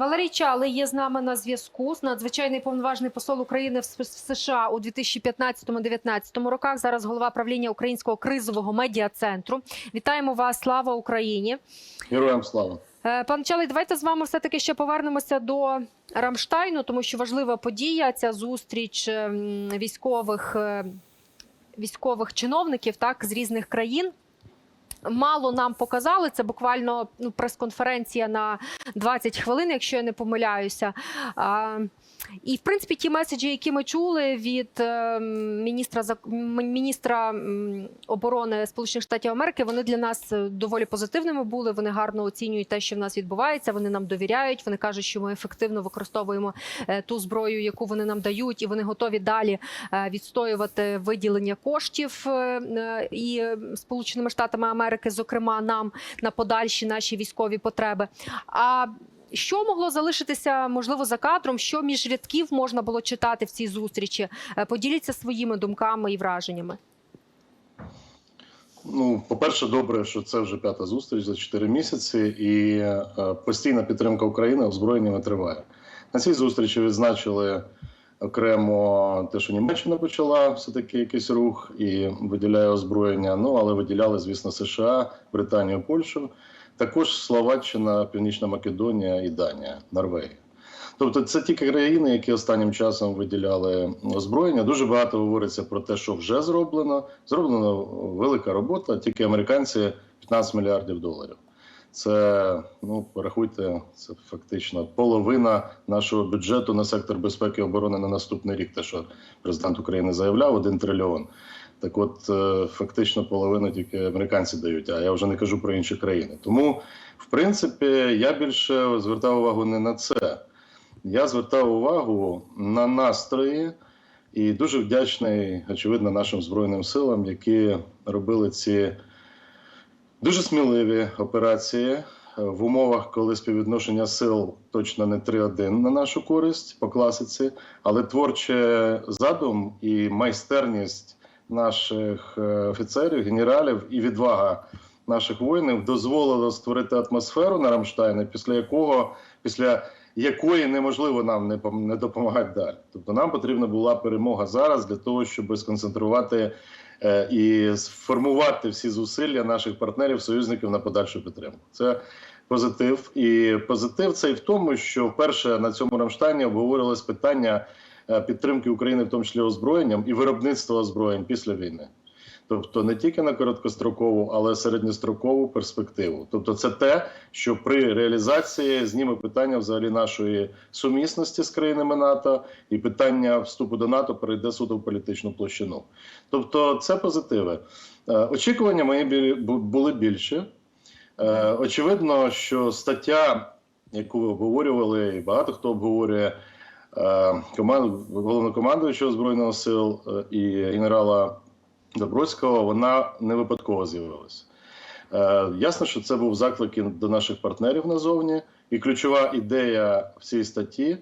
Валерій Чалий є з нами на зв'язку. з Надзвичайний повноважний посол України в США у 2015-2019 роках. Зараз голова правління Українського кризового медіа-центру. Вітаємо вас! Слава Україні! Героям слава. Е, Пан Чалий, давайте з вами все таки ще повернемося до Рамштайну, тому що важлива подія ця зустріч ем, військових е, військових чиновників так з різних країн. Мало нам показали це буквально ну, прес-конференція на 20 хвилин, якщо я не помиляюся. І в принципі ті меседжі, які ми чули від е, міністра міністра оборони Сполучених Штатів Америки, вони для нас е, доволі позитивними були. Вони гарно оцінюють те, що в нас відбувається. Вони нам довіряють. Вони кажуть, що ми ефективно використовуємо е, ту зброю, яку вони нам дають, і вони готові далі відстоювати виділення коштів і Сполученими Штатами Америки, зокрема нам на подальші наші військові потреби. А що могло залишитися можливо за кадром? Що між рядків можна було читати в цій зустрічі? Е, Поділіться своїми думками і враженнями. Ну, по-перше, добре, що це вже п'ята зустріч за 4 місяці, і е, постійна підтримка України озброєннями триває. На цій зустрічі відзначили окремо те, що Німеччина почала все-таки якийсь рух і виділяє озброєння. Ну але виділяли, звісно, США, Британію, Польщу, також Словаччина, Північна Македонія і Данія, Норвегія. Тобто це ті країни, які останнім часом виділяли озброєння. Дуже багато говориться про те, що вже зроблено. Зроблена велика робота. Тільки американці 15 мільярдів доларів. Це ну порахуйте, це фактично половина нашого бюджету на сектор безпеки і оборони на наступний рік. Те, що президент України заявляв, один трильйон. Так, от е, фактично половину тільки американці дають. А я вже не кажу про інші країни. Тому, в принципі, я більше звертав увагу не на це. Я звертав увагу на настрої і дуже вдячний, очевидно, нашим Збройним силам, які робили ці дуже сміливі операції е, в умовах, коли співвідношення сил точно не 3-1 на нашу користь по класиці, але творче задум і майстерність наших е, офіцерів, генералів і відвага наших воїнів дозволило створити атмосферу на Рамштайні, після якого після якої неможливо нам не не допомагати далі. Тобто нам потрібна була перемога зараз для того, щоб сконцентрувати і сформувати всі зусилля наших партнерів, союзників на подальшу підтримку. Це позитив. І позитив це і в тому, що вперше на цьому Рамштайні обговорювалось питання е, підтримки України, в тому числі озброєнням і виробництва озброєнь після війни. Тобто не тільки на короткострокову, але середньострокову перспективу. Тобто, це те, що при реалізації зніме питання взагалі нашої сумісності з країнами НАТО, і питання вступу до НАТО перейде суто в політичну площину. Тобто, це позитиви. Е, Очікування мої були більше. Очевидно, що стаття, яку ви обговорювали, і багато хто обговорює е, команду головнокомандуючого збройного сил е, і генерала Добродського, вона не випадково з'явилася. Е, ясно, що це був заклик до наших партнерів назовні, і ключова ідея в статті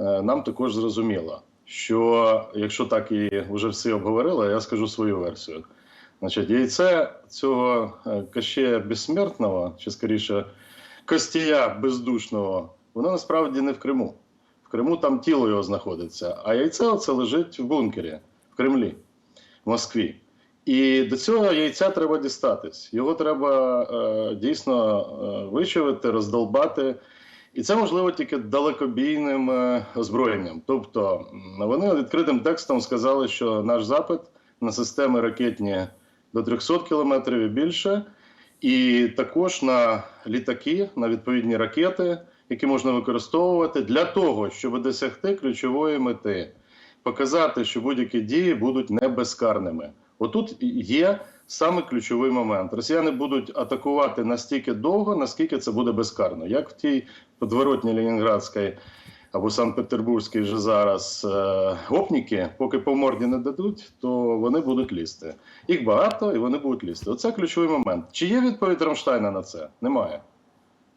е, нам також зрозуміла, що якщо так і вже всі обговорили, я скажу свою версію. Значить, яйце цього е, кащея безсмертного, чи скоріше костія бездушного, воно насправді не в Криму. В Криму там тіло його знаходиться, а яйце оце лежить в бункері в Кремлі, в Москві. І до цього яйця треба дістатись. Його треба е, дійсно е, вичавити, роздолбати. І це можливо тільки далекобійним е, озброєнням. Тобто вони відкритим текстом сказали, що наш запит на системи ракетні до 300 кілометрів і більше, і також на літаки, на відповідні ракети, які можна використовувати для того, щоб досягти ключової мети, показати, що будь-які дії будуть не безкарними. Отут є саме ключовий момент. Росіяни будуть атакувати настільки довго, наскільки це буде безкарно, як в тій подворотні Ленінградській або Санкт-Петербурзькій вже зараз е, гопніки, поки по морді не дадуть, то вони будуть лізти. Їх багато і вони будуть лізти. Оце ключовий момент. Чи є відповідь Рамштайна на це? Немає.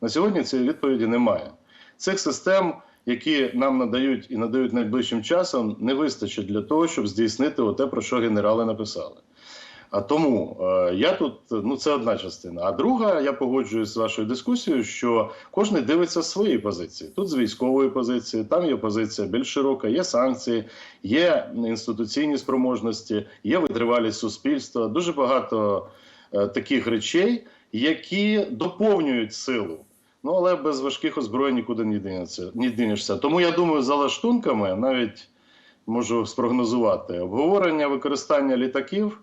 На сьогодні цієї відповіді немає. Цих систем, які нам надають і надають найближчим часом, не вистачить для того, щоб здійснити те, про що генерали написали. А тому е, я тут ну це одна частина. А друга, я погоджуюсь з вашою дискусією, що кожен дивиться з своєї позиції. Тут з військової позиції, там є позиція більш широка, є санкції, є інституційні спроможності, є витривалість суспільства. Дуже багато е, таких речей, які доповнюють силу. Ну але без важких озброєнь нікуди не дінешся. Тому я думаю, за лаштунками навіть можу спрогнозувати обговорення використання літаків,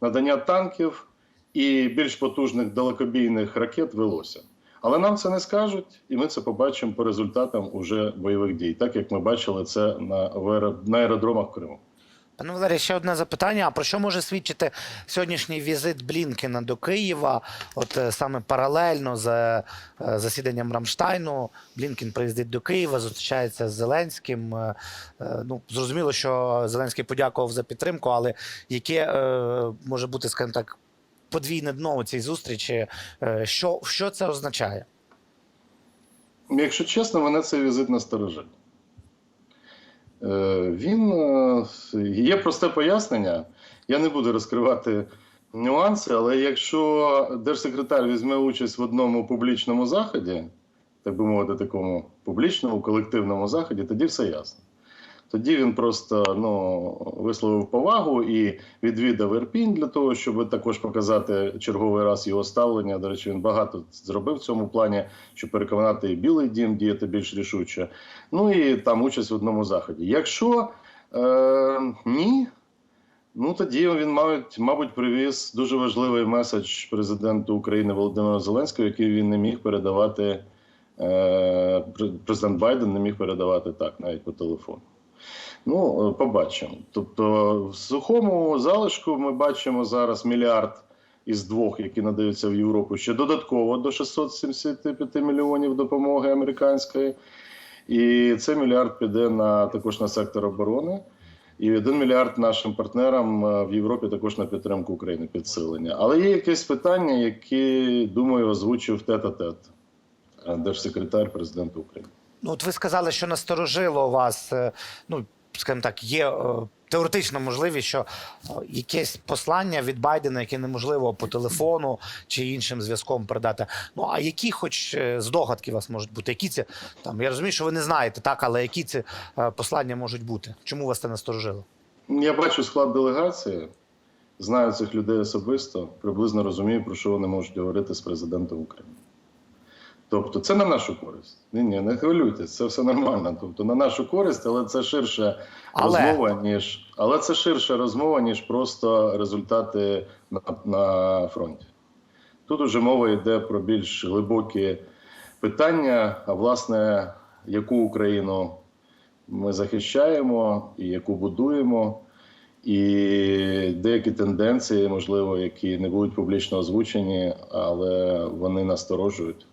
надання танків і більш потужних далекобійних ракет велося. Але нам це не скажуть, і ми це побачимо по результатам уже бойових дій, так як ми бачили це на аеродромах Криму. Пане Валерій, ще одне запитання. А про що може свідчити сьогоднішній візит Блінкена до Києва? От е, саме паралельно з е, засіданням Рамштайну Блінкен приїздить до Києва, зустрічається з Зеленським. Е, Ну, зрозуміло, що Зеленський подякував за підтримку, але яке може бути, скажімо так, подвійне дно у цій зустрічі? Що, що це означає? Якщо чесно, мене цей візит насторожив. Е, Він е, є просте пояснення. Я не буду розкривати нюанси, але якщо держсекретар візьме участь в одному публічному заході, так би мовити, такому публічному колективному заході, тоді все ясно. Тоді він просто ну, висловив повагу і відвідав Ірпінь для того, щоб також показати черговий раз його ставлення. До речі, він багато зробив в цьому плані, щоб переконати і Білий Дім діяти більш рішуче. Ну і там участь в одному заході. Якщо е, ні, ну тоді він, мабуть, мабуть, привіз дуже важливий меседж президенту України Володимиру Зеленського, який він не міг передавати. е, Президент Байден не міг передавати так, навіть по телефону. Ну, е, побачимо. Тобто, в сухому залишку ми бачимо зараз мільярд із двох, які надаються в Європу, ще додатково до 675 мільйонів допомоги американської. І це мільярд піде на також на сектор оборони. І один мільярд нашим партнерам е, в Європі також на підтримку України підсилення. Але є якесь питання, яке, думаю, озвучив тет-а-тет е, держсекретар президента України. Ну, от ви сказали, що насторожило вас, е, ну, скажімо так, є е, теоретична можливість, що е, якесь послання від Байдена, яке неможливо по телефону чи іншим зв'язком передати. Ну, а які хоч здогадки у вас можуть бути? Які це там? Я розумію, що ви не знаєте, так, але які е, послання можуть бути? Чому вас це насторожило? Я бачу склад делегації, знаю цих людей особисто, приблизно розумію, про що вони можуть говорити з президентом України. Тобто, це на нашу користь. Ні, ні, не хвилюйтесь, це все нормально. Тобто, на нашу користь, але це ширша Але- розмова, ніж але це ширша розмова, ніж просто результати на, на фронті. Тут уже мова йде про більш глибокі питання, а власне, яку Україну ми захищаємо і яку будуємо, і деякі тенденції, можливо, які не будуть публічно озвучені, але вони насторожують.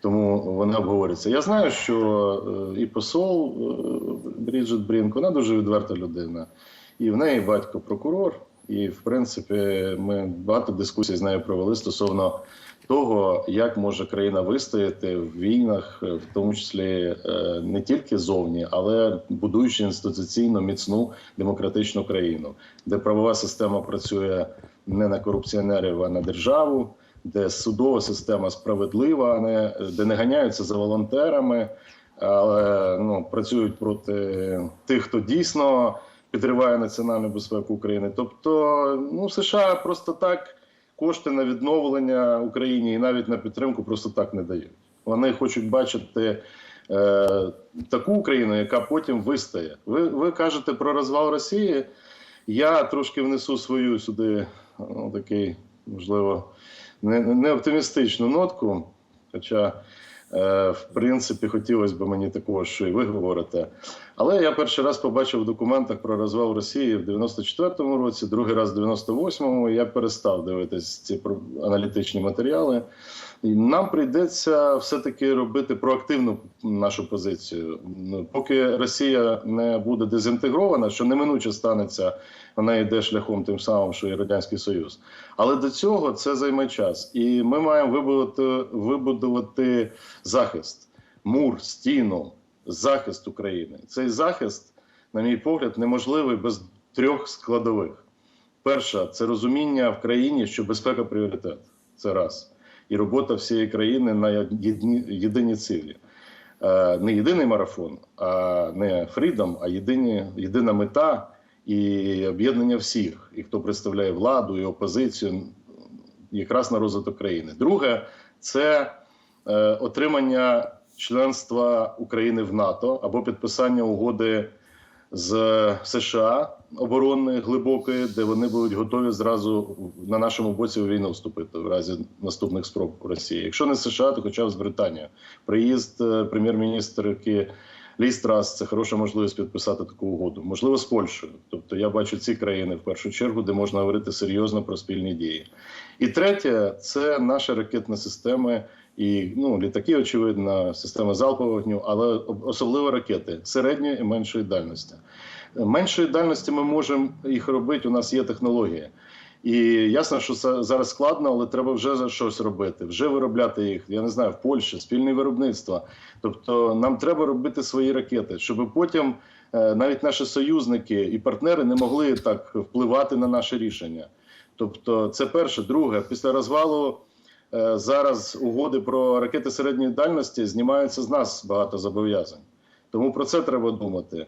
Тому вони обговорюються. Я знаю, що е, і посол е, Бріджит Брінк, вона дуже відверта людина. І в неї батько прокурор. І, в принципі, ми багато дискусій з нею провели стосовно того, як може країна вистояти в війнах, в тому числі е, не тільки зовні, але будуючи інституційно міцну демократичну країну, де правова система працює не на корупціонерів, а на державу, де судова система справедлива, а не де не ганяються за волонтерами, але ну працюють проти тих, хто дійсно підриває національну безпеку України. Тобто, ну США просто так кошти на відновлення Україні і навіть на підтримку просто так не дають. Вони хочуть бачити е, таку Україну, яка потім вистає. Ви, ви кажете про розвал Росії. Я трошки внесу свою сюди ну, такий, можливо, не, не оптимістичну нотку. Хоча, е, в принципі, хотілося б мені такого, що і ви говорите. Але я перший раз побачив в документах про розвал Росії в 94-му році, другий раз в 98-му. Я перестав дивитись ці аналітичні матеріали. І нам прийдеться все-таки робити проактивну нашу позицію. Ну, Поки Росія не буде дезінтегрована, що неминуче станеться, вона йде шляхом тим самим, що і Радянський Союз. Але до цього це займе час. І ми маємо вибудувати, вибудувати захист, мур, стіну, захист України. Цей захист, на мій погляд, неможливий без трьох складових. перша це розуміння в країні, що безпека пріоритет. Це раз. І робота всієї країни на єдні, єдині цілі. Е, не єдиний марафон, а не фрідом, а єдині, єдина мета і об'єднання всіх, і хто представляє владу і опозицію, якраз на розвиток країни. Друге, це е, отримання членства України в НАТО або підписання угоди з США оборонної глибокої, де вони будуть готові зразу на нашому боці у війну вступити в разі наступних спроб Росії. Якщо не США, то хоча б з Британії. Приїзд е, прем'єр-міністрки Ліз Трас це хороша можливість підписати таку угоду. Можливо, з Польщею. Тобто я бачу ці країни в першу чергу, де можна говорити серйозно про спільні дії. І третє це наші ракетні системи. І ну, літаки, очевидно, система залпового вогню, але особливо ракети середньої і меншої дальності. Меншої дальності ми можемо їх робити. У нас є технологія. І ясно, що це зараз складно, але треба вже за щось робити, вже виробляти їх. Я не знаю, в Польщі спільне виробництво. Тобто, нам треба робити свої ракети, щоб потім е, навіть наші союзники і партнери не могли так впливати на наше рішення. Тобто, це перше. Друге, після розвалу е, зараз угоди про ракети середньої дальності знімаються з нас багато зобов'язань. Тому про це треба думати.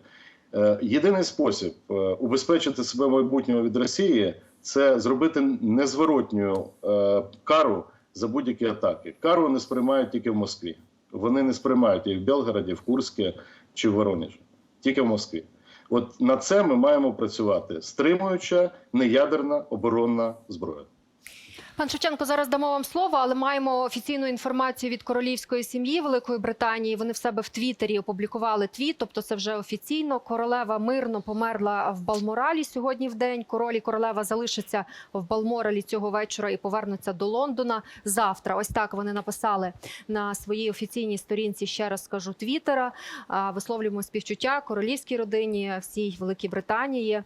Е, Єдиний спосіб убезпечити себе майбутнього від Росії це зробити незворотню е, кару за будь-які атаки. Кару не сприймають тільки в Москві. Вони не сприймають і в Белгороді, в Курське чи в Воронежі. Тільки в Москві. От на це ми маємо працювати, стримуюча неядерна оборонна зброя. Пан Шевченко, зараз дамо вам слово, але маємо офіційну інформацію від королівської сім'ї Великої Британії. Вони в себе в Твіттері опублікували твіт, тобто це вже офіційно. Королева мирно померла в Балморалі сьогодні в день. Король і королева залишаться в Балморалі цього вечора і повернуться до Лондона завтра. Ось так вони написали на своїй офіційній сторінці. Ще раз скажу Твіттера. Висловлюємо співчуття королівській родині, всій Великій Британії.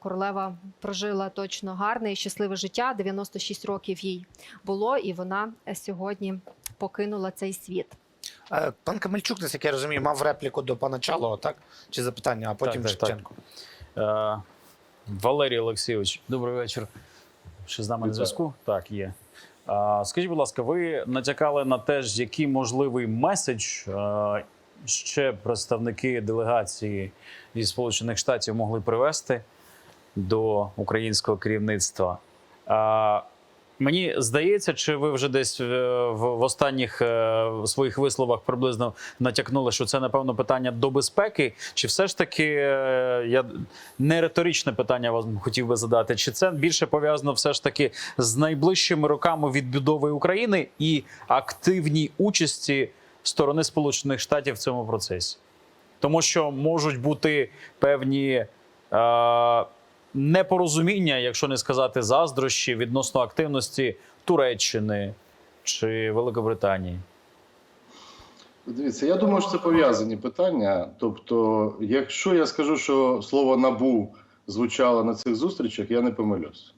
Королева прожила точно гарне і щасливе життя. 96 років їй було, і вона е, сьогодні покинула цей світ. Е, Пан Камельчук, наскільки я розумію, мав репліку до пана Чалого, так? Чи запитання, а потім Так, так, так. Шевченко. Е, Валерій Олексійович, добрий вечір. Ще з нами на зв'язку? Так, є. Скажіть, будь ласка, ви натякали на те, який можливий меседж ще представники делегації зі Сполучених Штатів могли привести до українського керівництва. Мені здається, чи ви вже десь е, в, в останніх е, своїх висловах приблизно натякнули, що це напевно питання до безпеки, чи все ж таки е, я не риторичне питання вам хотів би задати, чи це більше пов'язано все ж таки з найближчими роками відбудови України і активній участі сторони Сполучених Штатів в цьому процесі? Тому що можуть бути певні. Е, непорозуміння, якщо не сказати заздрощі, відносно активності Туреччини чи Великобританії. Дивіться, я думаю, що це пов'язані питання. Тобто, якщо я скажу, що слово набу звучало на цих зустрічах, я не помилюсь.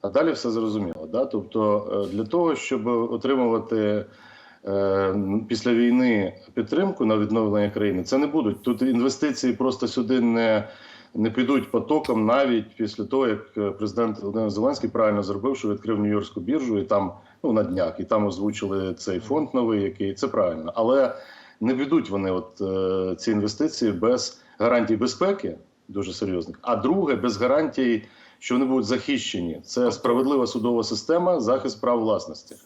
А далі все зрозуміло. Да? Тобто, е, для того, щоб отримувати е, після війни підтримку на відновлення країни, це не будуть. Тут інвестиції просто сюди не, не підуть потоком, навіть після того, як е, президент Володимир Зеленський правильно зробив, що відкрив Нью-Йоркську біржу і там ну на днях, і там озвучили цей фонд новий, який це правильно. Але не підуть вони, от е, ці інвестиції без гарантій безпеки, дуже серйозних. А друге, без гарантій, що вони будуть захищені. Це справедлива судова система, захист прав власності.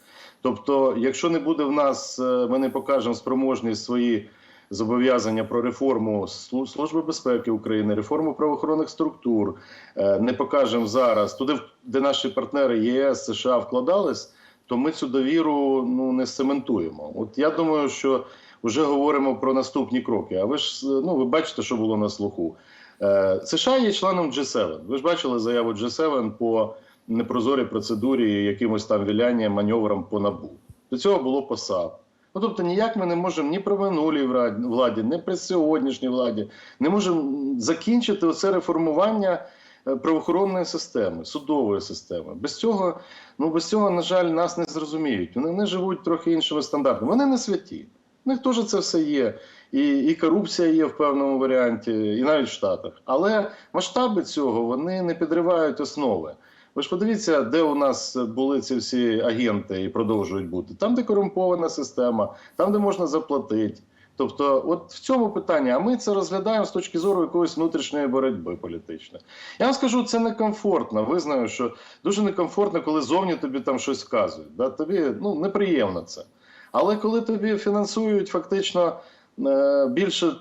Тобто, якщо не буде в нас, е, ми не покажемо спроможність свої зобов'язання про реформу Служби безпеки України, реформу правоохоронних структур, е, не покажемо зараз туди, де наші партнери ЄС, США вкладались, то ми цю довіру ну не цементуємо. От я думаю, що вже говоримо про наступні кроки. А ви ж ну ви бачите, що було на слуху. Е, США є членом G7. Ви ж бачили заяву G7 по непрозорій процедурі, якимось там вілянням, маневрам по набу. До цього було по САП. Ну тобто ніяк ми не можемо ні при минулій владі, ні при сьогоднішній владі не можемо закінчити оце реформування е, правоохоронної системи, судової системи. Без цього, ну без цього, на жаль, нас не зрозуміють. Вони не живуть трохи іншими стандартами. Вони не святі. У них теж це все є. І, і корупція є в певному варіанті, і навіть в Штатах. Але масштаби цього вони не підривають основи. Ви ж подивіться, де у нас були ці всі агенти і продовжують бути. Там, де корумпована система, там, де можна заплатити. Тобто, от в цьому питанні, а ми це розглядаємо з точки зору якоїсь внутрішньої боротьби політичної. Я вам скажу, це некомфортно. Визнаю, що дуже некомфортно, коли зовні тобі там щось вказують. Да? Тобі ну, неприємно це. Але коли тобі фінансують фактично е, більше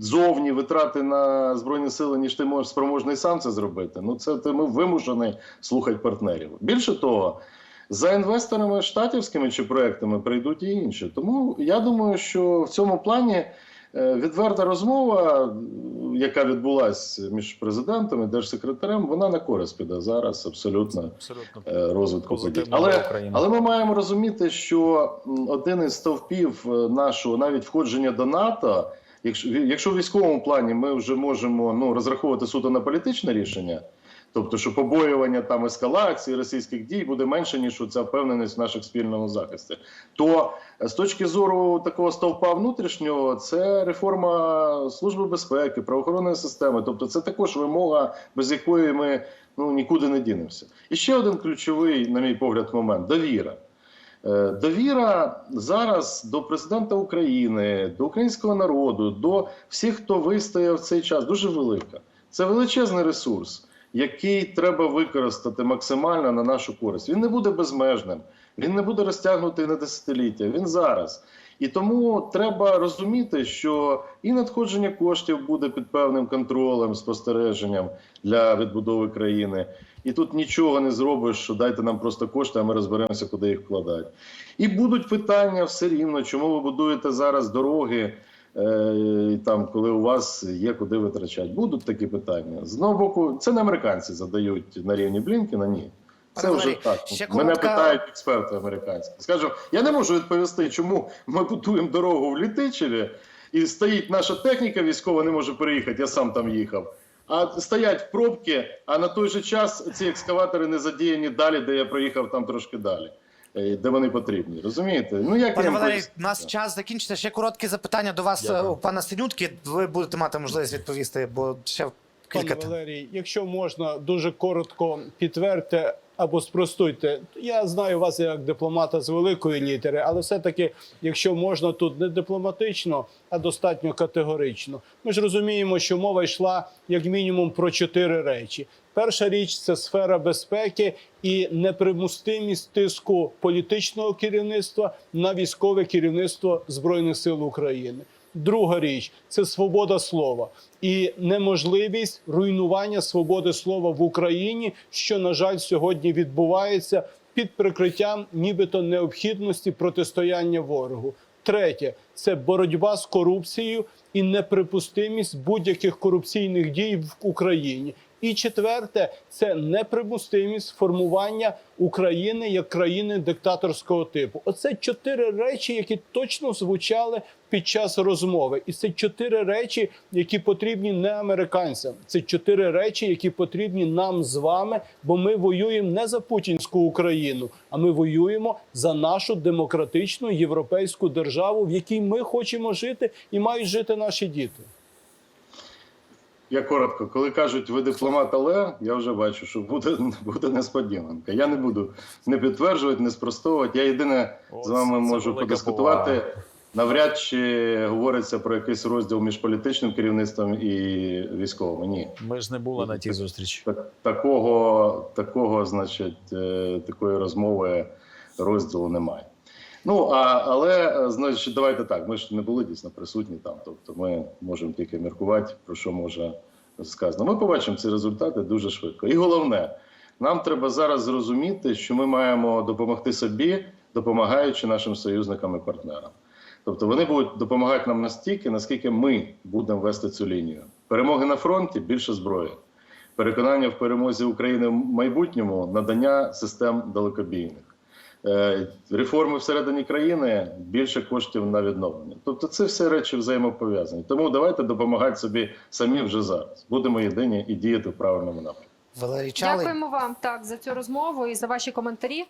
зовні витрати на збройні сили, ніж ти можеш спроможний сам це зробити, ну це ти ми вимушений слухати партнерів. Більше того, за інвесторами штатівськими чи проектами прийдуть і інші. Тому я думаю, що в цьому плані е, відверта розмова, е, яка відбулася між президентом і держсекретарем, вона на користь піде зараз абсолютно Абсолютно е, розвитку подій. Але але ми маємо розуміти, що один із стовпів е, нашого навіть входження до НАТО, якщо, якщо в військовому плані ми вже можемо ну, розраховувати суто на політичне рішення, тобто, що побоювання там ескалації російських дій буде менше, ніж ця впевненість в наших спільному захисті, то е, з точки зору такого стовпа внутрішнього, це реформа служби безпеки, правоохоронної системи. Тобто, це також вимога, без якої ми ну нікуди не дінемося. І ще один ключовий, на мій погляд, момент довіра. Е, Довіра зараз до президента України, до українського народу, до всіх, хто вистояв цей час, дуже велика. Це величезний ресурс, який треба використати максимально на нашу користь. Він не буде безмежним, він не буде розтягнутий на десятиліття. Він зараз. І тому треба розуміти, що і надходження коштів буде під певним контролем, спостереженням для відбудови країни. І тут нічого не зробиш, що дайте нам просто кошти, а ми розберемося, куди їх вкладати. І будуть питання все рівно, чому ви будуєте зараз дороги, там, коли у вас є куди витрачати. Будуть такі питання. З одного боку, це не американці задають на рівні Блінкіна, ні. Це вже так. ще Мене коротка- питають експерти американські. Скажу, я не можу відповісти, чому ми будуємо дорогу в Літичеві, і стоїть наша техніка військова, не може переїхати, я сам там їхав. А стоять пробки, а на той же час ці екскаватори не задіяні далі, де я проїхав там трошки далі, е, де вони потрібні. Розумієте? Ну як Пане Валерій, у нас час закінчиться. Ще коротке запитання до вас, Дякую. е, пана Синютки. Ви будете мати можливість відповісти, бо ще Пане. Валерій, якщо можна дуже коротко підтвердьте або спростуйте. Я знаю вас як дипломата з великої літери, але все-таки, якщо можна тут не дипломатично, а достатньо категорично. Ми ж розуміємо, що мова йшла як мінімум про чотири речі. Перша річ це сфера безпеки і непримустимість тиску політичного керівництва на військове керівництво збройних сил України. Друга річ це свобода слова і неможливість руйнування свободи слова в Україні, що на жаль сьогодні відбувається під прикриттям, нібито необхідності протистояння ворогу. Третє це боротьба з корупцією і неприпустимість будь-яких корупційних дій в Україні. І четверте це неприпустимість формування України як країни диктаторського типу. Оце чотири речі, які точно звучали під час розмови, і це чотири речі, які потрібні не американцям. Це чотири речі, які потрібні нам з вами, бо ми воюємо не за путінську Україну, а ми воюємо за нашу демократичну європейську державу, в якій ми хочемо жити і мають жити наші діти. Я коротко, коли кажуть, ви дипломат, але я вже бачу, що буде, буде несподіванка. Я не буду не підтверджувати, не спростовувати. Я єдине О, з вами можу подискутувати. повага. Навряд чи говориться про якийсь розділ між політичним керівництвом і військовим. Ні. Ми ж не були на тій зустрічі. Так, такого, такого, значить, е, такої розмови розділу немає. Ну а але е, значить, давайте так. Ми ж не були дійсно присутні там. Тобто, ми можемо тільки міркувати, про що може сказано. Ми побачимо ці результати дуже швидко. І головне, нам треба зараз зрозуміти, що ми маємо допомогти собі, допомагаючи нашим союзникам і партнерам. Тобто вони будуть допомагати нам настільки, наскільки ми будемо вести цю лінію. Перемоги на фронті більше зброї. Переконання в перемозі України в майбутньому надання систем далекобійних. Е, Реформи всередині країни більше коштів на відновлення. Тобто, це все речі взаємопов'язані. Тому давайте допомагати собі самі вже зараз. Будемо єдині і діяти в правильному напрямку. Валерій Чалий. Дякуємо вам так за цю розмову і за ваші коментарі.